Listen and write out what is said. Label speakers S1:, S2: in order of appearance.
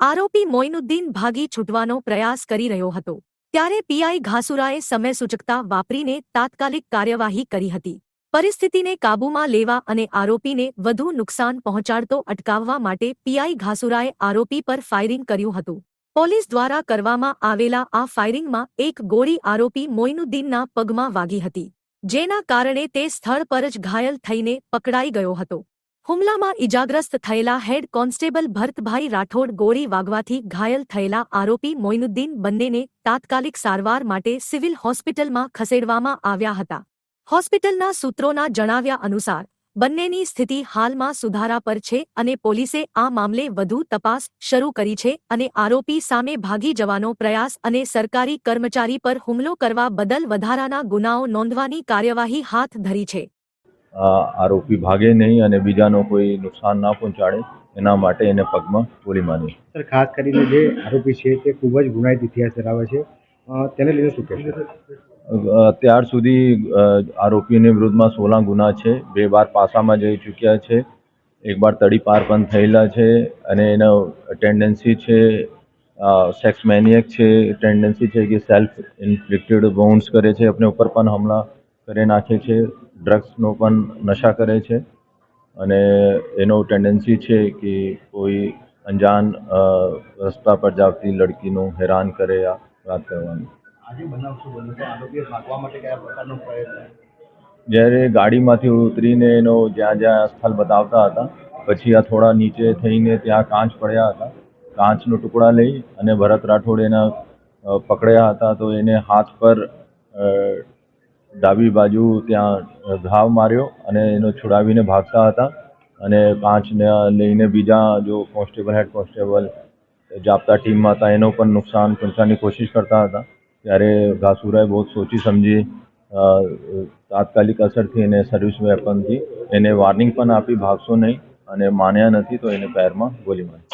S1: આરોપી મોઇનુદ્દીન ભાગી છૂટવાનો પ્રયાસ કરી રહ્યો હતો. ત્યારે પીઆઈ ઘાસુરાએ સમય સૂચકતા વાપરીને તાત્કાલિક કાર્યવાહી કરી હતી. પરિસ્થિતિને કાબૂમાં લેવા અને આરોપીને વધુ નુકસાન પહોંચાડતો અટકાવવા માટે પીઆઈ ઘાસુરાએ આરોપી પર ફાયરિંગ કર્યું હતું. પોલીસ દ્વારા કરવામાં આવેલા આ ફાયરિંગમાં એક ગોળી આરોપી મોઇનુદ્દીનના પગમાં વાગી હતી, જેના કારણે તે સ્થળ પર જ ઘાયલ થઈને પકડાઈ ગયો હતો. હુમલામાં ઇજાગ્રસ્ત થયેલા હેડ કોન્સ્ટેબલ ભરતભાઈ રાઠોડ ગોળી વાગવાથી ઘાયલ થયેલા આરોપી મોઇનુદ્દીન બંનેને તાત્કાલિક સારવાર માટે સિવિલ હોસ્પિટલમાં ખસેડવામાં આવ્યા હતા. હોસ્પિટલના સૂત્રોના જણાવ્યા અનુસાર, બંનેની સ્થિતિ હાલમાં સુધારા પર છે અને પોલીસે આ મામલે વધુ તપાસ શરૂ કરી છે અને આરોપી સામે ભાગી જવાનો પ્રયાસ અને સરકારી કર્મચારી પર હુમલો કરવા બદલ વધારાના ગુનાઓ નોંધવાની કાર્યવાહી હાથ ધરી છે.
S2: આરોપી ભાગે નહીં અને બીજાનો કોઈ નુકસાન ના પહોંચાડે એના માટે એને પગમાં ગોળી મારી
S3: સર ખાસ કરીને જે આરોપી છે તે ખૂબ જ ગુનાહિત ઇતિહાસ ધરાવે છે. તેને લીધે શું કહેશો?
S2: અત્યાર સુધી આરોપીની વિરુદ્ધમાં સોળા ગુના છે. બે વાર પાસામાં જઈ ચૂક્યા છે. એક વાર તડી પાર પણ થયેલા છે અને એનો ટેન્ડન્સી છે. સેક્સ મેનિયક છે. ટેન્ડન્સી છે કે સેલ્ફ ઇન્ફ્લિક્ટેડ બાઉન્સ કરે છે. આપણે ઉપર પણ હમણાં કરી નાખે છે. ડ્રગ્સનો પણ નશા કરે છે. અને એનો ટેન્ડન્સી છે કે કોઈ અંજાન રસ્તા પર જાવતી લડકીનું હેરાન કરે આ વાત કરવાનું. જ્યારે ગાડીમાંથી ઉતરીને એનો જ્યાં જ્યાં સ્થળ બતાવતા હતા પછી આ થોડા નીચે થઈને ત્યાં કાચ પડ્યા હતા. કાચનો ટુકડા લઈ અને ભરત રાઠોડ એના પકડ્યા હતા તો એને હાથ પર ડાબી બાજુ ત્યાં ઘાવ માર્યો અને એનો છોડાવીને ભાગતા હતા. અને પાંચને લઈને બીજા જો કોન્સ્ટેબલ, હેડ કોન્સ્ટેબલ, જાપ્તા ટીમમાં હતા, એનો પણ નુકસાન પહોંચવાની કોશિશ કરતા હતા. ત્યારે ઘાસુરાએ બહુ સોચી સમજી તાત્કાલિક અસરથી એને સર્વિસ વેપનથી એને વાર્નિંગ પણ આપી, ભાગશો નહીં અને માન્યા નથી તો એને પેરમાં ગોલી મારી.